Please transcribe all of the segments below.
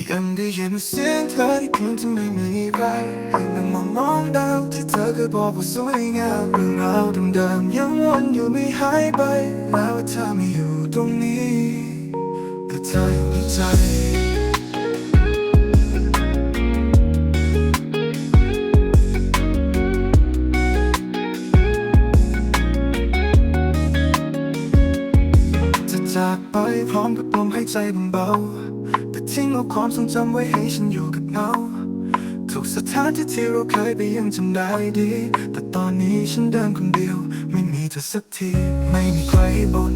ยังได้ยินเสียงเธอที่เพียงที่ไม่มีใครนั่งมองมองดาวที่เธอเคยบอกว่าสวยงามเรื่องราวเดิมๆยังวนอยู่ไม่หายไปแล้วเธอไม่อยู่ตรงนี้แต่เธออยู่ในใจจะจากไปพร้อมกับลมหายใจเบา ทิ้งเอาความทรงจำไว้ให้ฉันอยู่กับเงาทุกสถานที่ที่เราเคยไปยังจำได้ดี แต่ตอนนี้ฉันเดินคนเดียว ไม่มีเธอสักที ไม่มีใครบน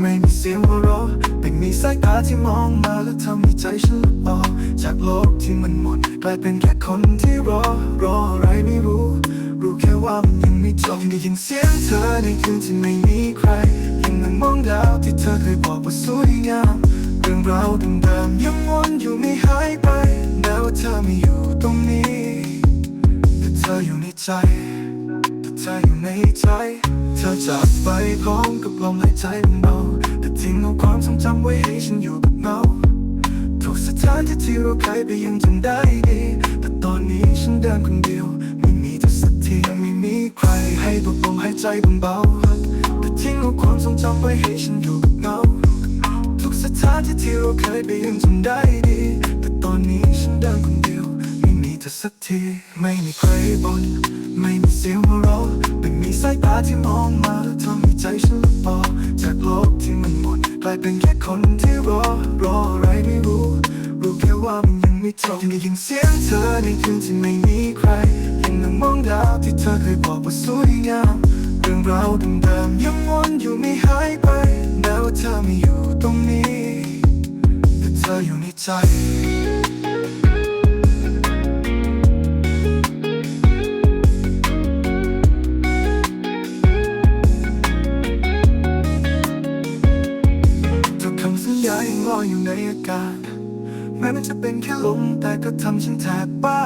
ไม่มีเสียงหัวเราะไม่มีสายตาที่มองมาแล้วทำให้ใจฉันลุดออกจากโลกที่มันหมดกลายเป็นแค่คนที่รอ รออะไรไม่รู้ รู้แค่ว่ามันยังไม่จบได้ยินเสียงเธอในคืนที่ไม่มีใครยังนั่งมองดาวที่เธอเคยบอกว่าสวยงาม รื่งราวเดิมๆยังวนอยู่ไม่หายไปแม้ว่เธอไม่อยู่ตรงนี้แต่เธออยู่ในใจแต่เธออยู่ในใจ เธอจากไปพร้อมกับลมหายใจเบาแต่ทิ้งเอาความทรงจำไว้ให้ฉันอยู่กับเงาทุกสถานที่ที่เราเคยไปยังจำได้ดีแต่ตอนนี้ฉันเดินคนเดียว ไม่มีเธอสักทีไม่มีใครให้ตัวลมหายใจเบาๆแต่ทิ้งเอาความทรงจำไว้ให้ฉันอยู่กับเงา ถานที่ที่เราเคยไปยังจำได้ดี แต่ตอนนี้ฉันเดินคนเดียว ไม่มีเธอสักที ไม่มีใครบน ไม่มีเสียงหัวเราะไม่มีสายตาที่มองมาแล้วทำให้ใจฉันลุดอจากโลกที่มันหมดกลายเป็นแค่คนที่รอ รออะไรไม่รู้ รู้แค่ว่ามันยังไม่จบได้ยินเสียงเธอในคืนที่ไม่มีใคร ยังนั่งมองดาวที่เธอเคยบอกว่าสวยงามเรื่องราวเดิมๆยังวนอยู่ไม่หายไปแม้ว่าเธอไม่อยู่ตรงนี้ ธออยู่ในใจ ทุกคำสัญญายังลอยอยู่ในอากาศ แม้มันจะเป็นแค่ลมแต่ก็ทำฉันแทบบ้า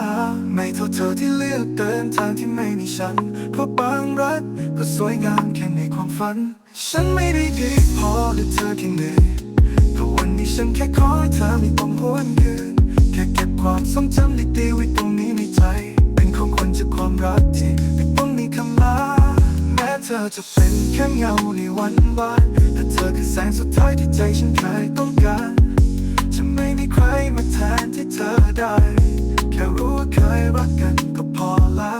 ไม่เท่าเธอที่เลือกเดินทางที่ไม่มีฉัน เพราะบางรักก็สวยงามแค่ในความฝัน ฉันไม่ได้ดีพอแต่เธอแค่เหนื่อยเพราะวั นนี้ฉันแค่ขอให้เธอไม่ต้องหวนคืนแค่เก็บความทรงจำดีๆไว้ตรงนี้ในใจ เป็นของคนจากความรักที่ไม่ต้องมีคำลาแม้เธอจะเป็นแค่เงาในวันวานแต่เธอคือแสงสุดท้ายที่ใจฉันเคยต้องการ จะไม่มีใครมาแทนที่เธอได้ แค่รู้ว่าเคยรักกันก็พอแล้ว